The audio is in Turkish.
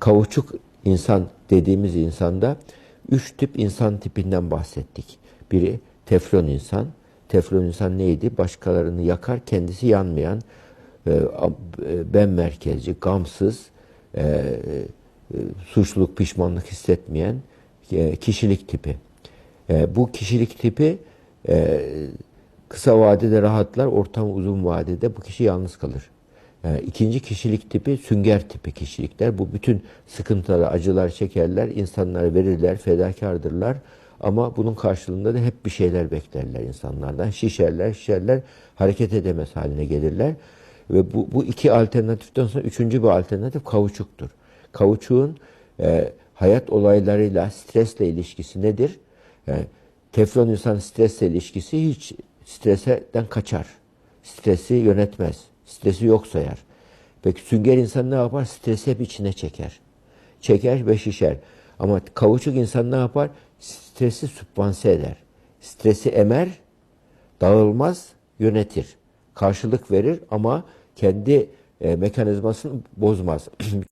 Kavuçuk insan dediğimiz insanda üç tip insan tipinden bahsettik. Biri teflon insan. Teflon insan neydi? Başkalarını yakar, kendisi yanmayan, e, e, ben merkezci, gamsız, e, suçluluk, pişmanlık hissetmeyen kişilik tipi. Bu kişilik tipi kısa vadede rahatlar, orta uzun vadede bu kişi yalnız kalır. E, ikinci kişilik tipi sünger tipi kişilikler. Bu bütün sıkıntıları, acılar çekerler, insanlara verirler, fedakardırlar. Ama bunun karşılığında da hep bir şeyler beklerler insanlardan. Şişerler, şişerler, hareket edemez haline gelirler. Ve bu, bu iki alternatiften sonra üçüncü bir alternatif kavuçuktur. Kavuçuğun e, hayat olaylarıyla, stresle ilişkisi nedir? Yani teflon insan stresle ilişkisi hiç stresten kaçar. Stresi yönetmez. Stresi yok sayar. Peki sünger insan ne yapar? Stresi hep içine çeker. Çeker ve şişer. Ama kavuçuk insan ne yapar? Stresi sübvanse eder. Stresi emer, dağılmaz, yönetir. Karşılık verir ama kendi e, mekanizmasını bozmaz.